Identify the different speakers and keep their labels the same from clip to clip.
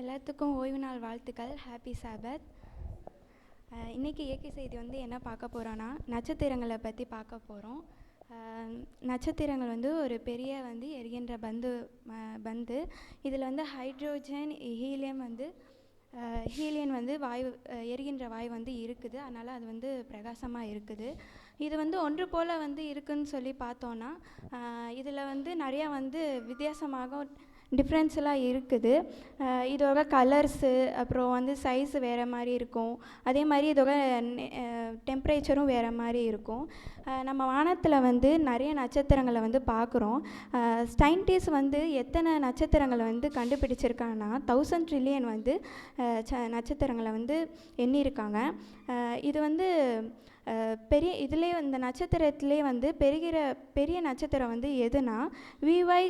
Speaker 1: எல்லாத்துக்கும் ஓய்வு நாள் வாழ்த்துக்கள். ஹாப்பி சாபத் இன்றைக்கி இயற்கை செய்தி வந்து என்ன பார்க்க போகிறோன்னா நட்சத்திரங்களை பற்றி பார்க்க போகிறோம் நட்சத்திரங்கள் வந்து ஒரு பெரிய வந்து எரிகின்ற பந்து பந்து. இதில் வந்து ஹைட்ரோஜன் ஹீலியம் வந்து ஹீலியன் வந்து வாயு எரிகின்ற வாயு வந்து இருக்குது. அதனால் அது வந்து பிரகாசமாக இருக்குது. இது வந்து ஒன்று போல் வந்து இருக்குன்னு சொல்லி பார்த்தோன்னா இதில் வந்து நிறையா வந்து வித்தியாசமாக டிஃப்ரென்ஸ் எல்லாம் இருக்குது இதோட கலர்ஸு அப்புறம் வந்து சைஸு வேறு மாதிரி இருக்கும். அதே மாதிரி இதோட டெம்ப்ரேச்சரும் வேறு மாதிரி இருக்கும். நம்ம வானத்தில் வந்து நிறைய நட்சத்திரங்களை வந்து பார்க்குறோம். சயின்டிஸ்ட் வந்து எத்தனை நட்சத்திரங்களை வந்து கண்டுபிடிச்சிருக்காங்கன்னா தௌசண்ட் ட்ரில்லியன் வந்து ச நட்சத்திரங்களை வந்து எண்ணியிருக்காங்க. இது வந்து பெரிய இதிலே இந்த நட்சத்திரத்திலே வந்து பெருகிற பெரிய நட்சத்திரம் வந்து எதுனா விஒய்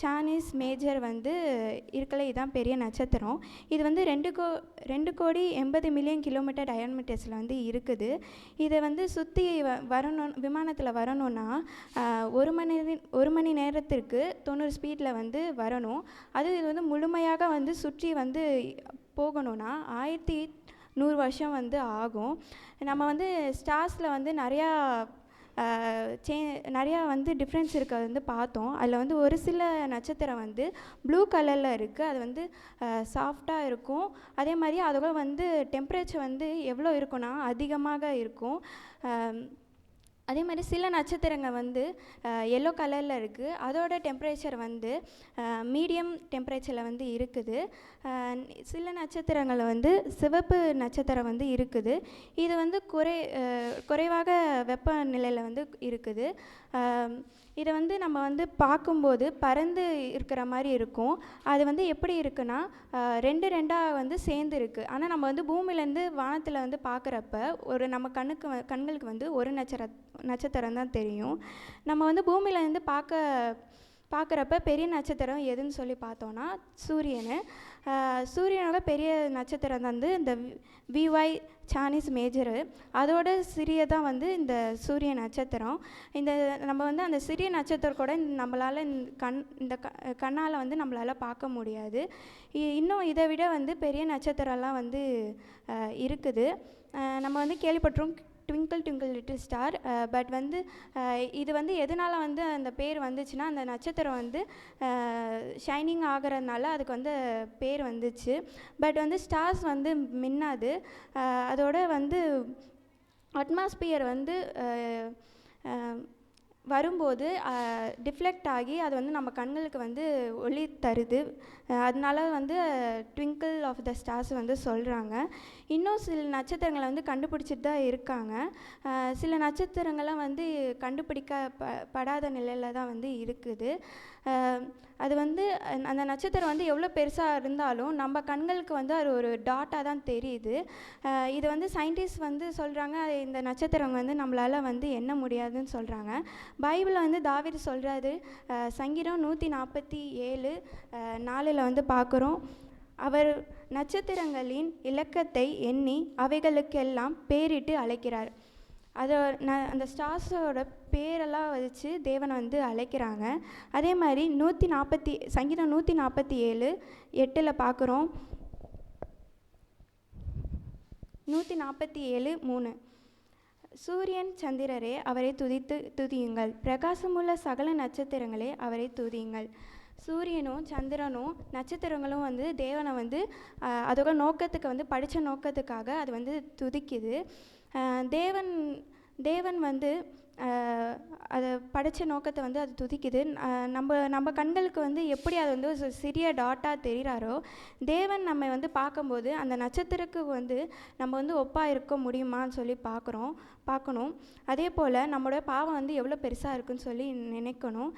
Speaker 1: சானிஸ் மேஜர் வந்து இருக்கல இதுதான் பெரிய நட்சத்திரம். இது வந்து ரெண்டு கோ ரெண்டு கோடி எண்பது மில்லியன் கிலோமீட்டர் டயமீட்டர்ஸில் வந்து இருக்குது. இதை வந்து சுற்றி வ வரணும் விமானத்தில் வரணும்னா ஒரு மணி ஒரு மணி நேரத்திற்கு தொண்ணூறு ஸ்பீடில் வந்து வரணும். அது இது வந்து முழுமையாக வந்து சுற்றி வந்து போகணும்னா ஆயிரத்தி நூறு வருஷம் வந்து ஆகும். நம்ம வந்து ஸ்டார்ஸில் வந்து நிறையா சே நிறையா வந்து டிஃப்ரென்ஸ் இருக்கிறது வந்து பார்த்தோம். அதில் வந்து ஒரு சில நட்சத்திரம் வந்து ப்ளூ கலரில் இருக்குது அது வந்து சாஃப்டாக இருக்கும். அதே மாதிரி அதோட வந்து டெம்பரேச்சர் வந்து எவ்வளோ இருக்குன்னா அதிகமாக இருக்கும். அதே மாதிரி சில நட்சத்திரங்கள் வந்து எல்லோ கலரில் இருக்குது அதோட டெம்பரேச்சர் வந்து மீடியம் டெம்பரேச்சரில் வந்து இருக்குது. சில நட்சத்திரங்கள் வந்து சிவப்பு நட்சத்திரம் வந்து இருக்குது. இது வந்து குறை குறைவாக வெப்பநிலையில் வந்து இருக்குது. இதை வந்து நம்ம வந்து பார்க்கும்போது பறந்து இருக்கிற மாதிரி இருக்கும். அது வந்து எப்படி இருக்குன்னா ரெண்டு ரெண்டாக வந்து சேர்ந்து இருக்குது ஆனால் நம்ம வந்து பூமியிலேருந்து வானத்தில் வந்து பார்க்குறப்ப ஒரு நம்ம கண்ணுக்கு வ- கண்களுக்கு வந்து ஒரு நட்சத்திர நட்சத்திரம் தான் தெரியும். நம்ம வந்து பூமியிலேருந்து பார்க்க பார்க்குறப்ப பெரிய நட்சத்திரம் எதுன்னு சொல்லி பார்த்தோன்னா சூரியன். சூரியனோட பெரிய நட்சத்திரம் வந்து இந்த விஒய் சானிஸ் மேஜரு. அதோட சிறியதான் வந்து இந்த சூரிய நட்சத்திரம். இந்த நம்ம வந்து அந்த சிறிய நட்சத்திரம் கூட நம்மளால் கண் இந்த க கண்ணால் வந்து நம்மளால் பார்க்க முடியாது. இ- இன்னும் இதை விட வந்து பெரிய நட்சத்திரம்லாம் வந்து இருக்குது. நம்ம வந்து கேள்விப்பட்டிருக்கோம் twinkle twinkle little star but வந்து uh, இது வந்து எதனால் வந்து அந்த பேர் வந்துச்சுன்னா அந்த நட்சத்திரம் வந்து uh, ஷைனிங் ஆகிறதுனால அதுக்கு வந்து பேர் வந்துச்சு. பட் வந்து ஸ்டார்ஸ் வந்து மின்னாது. Uh, அதோட வந்து அட்மாஸ்பியர் வந்து வரும்போது டிஃப்ளெக்ட் ஆகி அது வந்து நம்ம கண்களுக்கு வந்து ஒளி தருது. அதனால வந்து ட்விங்கிள் ஆஃப் த ஸ்டார்ஸ் வந்து சொல்கிறாங்க இன்னும் சில நட்சத்திரங்களை வந்து கண்டுபிடிச்சிட்டு தான் இருக்காங்க. சில நட்சத்திரங்கள்லாம் வந்து கண்டுபிடிக்க ப படாத நிலையில் தான் வந்து இருக்குது. அது வந்து அந்த நட்சத்திரம் வந்து எவ்வளோ பெருசாக இருந்தாலும் நம்ம கண்களுக்கு வந்து அது ஒரு டாட்டாக தான் தெரியுது. இது வந்து சயின்டிஸ்ட் வந்து சொல்கிறாங்க இந்த நட்சத்திரம் வந்து நம்மளால் வந்து எண்ண முடியாதுன்னு சொல்கிறாங்க பைபிளில் வந்து தாவிர சொல்கிறாரு சங்கீதம் நூற்றி நாற்பத்தி ஏழு நாலில் வந்து பார்க்குறோம். அவர் நட்சத்திரங்களின் இலக்கத்தை எண்ணி அவைகளுக்கெல்லாம் பேரிட்டு அழைக்கிறார். அதை நான் அந்த ஸ்டார்ஸோட பேரெல்லாம் வச்சு தேவனை வந்து அழைக்கிறாங்க. அதே மாதிரி நூற்றி நாற்பத்தி சங்கீதம் நூற்றி நாற்பத்தி ஏழு எட்டில் பார்க்குறோம் நூற்றி நாற்பத்தி ஏழு மூணு. சூரியன் சந்திரரே அவரை துதித்து துதியுங்கள். பிரகாசமுள்ள சகல நட்சத்திரங்களே அவரை துதியுங்கள். சூரியனும் சந்திரனும் நட்சத்திரங்களும் வந்து தேவனை வந்து அதோட நோக்கத்துக்கு வந்து படித்த நோக்கத்துக்காக அது வந்து துதிக்குது. தேவன் தேவன் வந்து அதை படைத்த நோக்கத்தை வந்து அது துதிக்குது. நம்ம நம்ம கண்களுக்கு வந்து எப்படி அது வந்து ஒரு சிறிய டாட்டாக தெரிகிறாரோ தேவன் நம்ம வந்து பார்க்கும்போது அந்த நட்சத்திரத்துக்கு வந்து நம்ம வந்து ஒப்பாக இருக்க முடியுமான்னு சொல்லி பார்க்குறோம் பார்க்கணும். அதே போல் நம்மளோட பாவம் வந்து எவ்வளோ பெருசாக இருக்குன்னு சொல்லி நினைக்கணும்.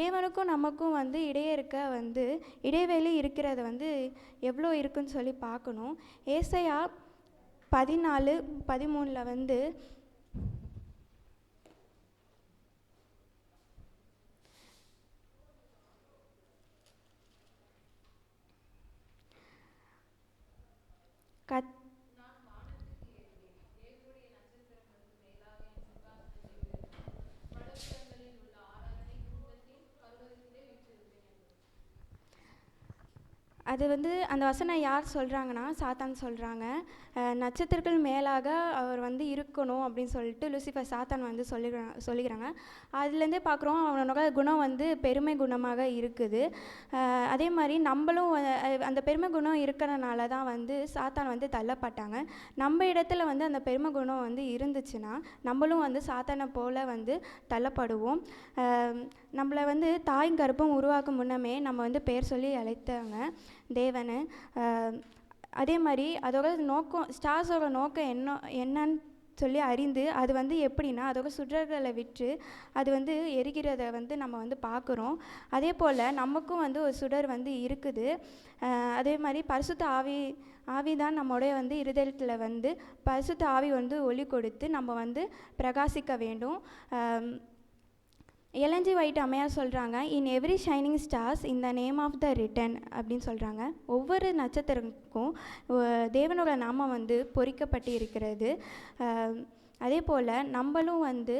Speaker 1: தேவனுக்கும் நமக்கும் வந்து இடையே இருக்க வந்து இடைவெளி இருக்கிறது வந்து எவ்வளோ இருக்குன்னு சொல்லி பார்க்கணும். ஏசையாக பதினாலு பதிமூணில் வந்து கத் அது வந்து அந்த வசனம் யார் சொல்கிறாங்கன்னா சாத்தான் சொல்கிறாங்க நட்சத்திரங்கள் மேலாக அவர் வந்து இருக்கணும் அப்படின்னு சொல்லிட்டு லூசிஃபர் சாத்தான் வந்து சொல்லிக்கிறாங்க சொல்லிக்கிறாங்க. அதுலேருந்தே பார்க்குறோம் அவனோட குணம் வந்து பெருமை குணமாக இருக்குது. அதே மாதிரி நம்மளும் அந்த பெருமை குணம் இருக்கிறனால தான் வந்து சாத்தான் வந்து தள்ளப்பட்டாங்க. நம்ம இடத்துல வந்து அந்த பெருமை குணம் வந்து இருந்துச்சுன்னா நம்மளும் வந்து சாத்தானை போல் வந்து தள்ளப்படுவோம். நம்மளை வந்து தாய் கருப்பும் உருவாக்கும் முன்னமே நம்ம வந்து பேர் சொல்லி அழைத்தாங்க தேவனு. அதே மாதிரி அதோட நோக்கம் ஸ்டார்ஸோட நோக்கம் என்ன என்னன்னு சொல்லி அறிந்து அது வந்து எப்படின்னா அதோட சுடர்களை விற்று அது வந்து எரிகிறத வந்து நம்ம வந்து பார்க்குறோம். அதே போல் நமக்கும் வந்து ஒரு சுடர் வந்து இருக்குது. அதே மாதிரி பரிசுத்த ஆவி ஆவி தான் நம்முடைய வந்து இருதயத்தில் வந்து பரிசுத்த ஆவி வந்து ஒளி கொடுத்து நம்ம வந்து பிரகாசிக்க வேண்டும். எலஞ்சி ஒயிட் அம்மையார் சொல்கிறாங்க in every shining stars in name of the written அப்படின்னு சொல்கிறாங்க ஒவ்வொரு நட்சத்திரக்கும் தேவனோட நாமம் வந்து பொறிக்கப்பட்டு இருக்கிறது அதே போல் நம்மளும் வந்து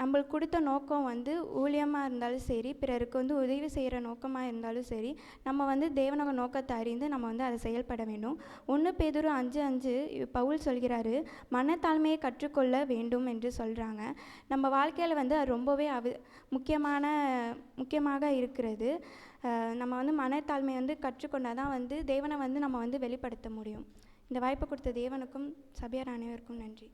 Speaker 1: நம்மளுக்கு கொடுத்த நோக்கம் வந்து ஊழியமாக இருந்தாலும் சரி பிறருக்கு வந்து உதவி செய்கிற நோக்கமாக இருந்தாலும் சரி நம்ம வந்து தேவனோட நோக்கத்தை அறிந்து நம்ம வந்து அதை செயல்பட வேண்டும். ஒன்று பேதுரு அஞ்சு அஞ்சு பவுல் சொல்கிறாரு மனத்தாழ்மையை கற்றுக்கொள்ள வேண்டும் என்று சொல்கிறாங்க நம்ம வாழ்க்கையில் வந்து அது ரொம்பவே அவ முக்கியமான முக்கியமாக இருக்கிறது. நம்ம வந்து மனத்தாழ்மை வந்து கற்றுக்கொண்டால் தான் வந்து தேவனை வந்து நம்ம வந்து வெளிப்படுத்த முடியும். இந்த வாய்ப்பு கொடுத்த தேவனுக்கும் சபையார் அனைவருக்கும் நன்றி.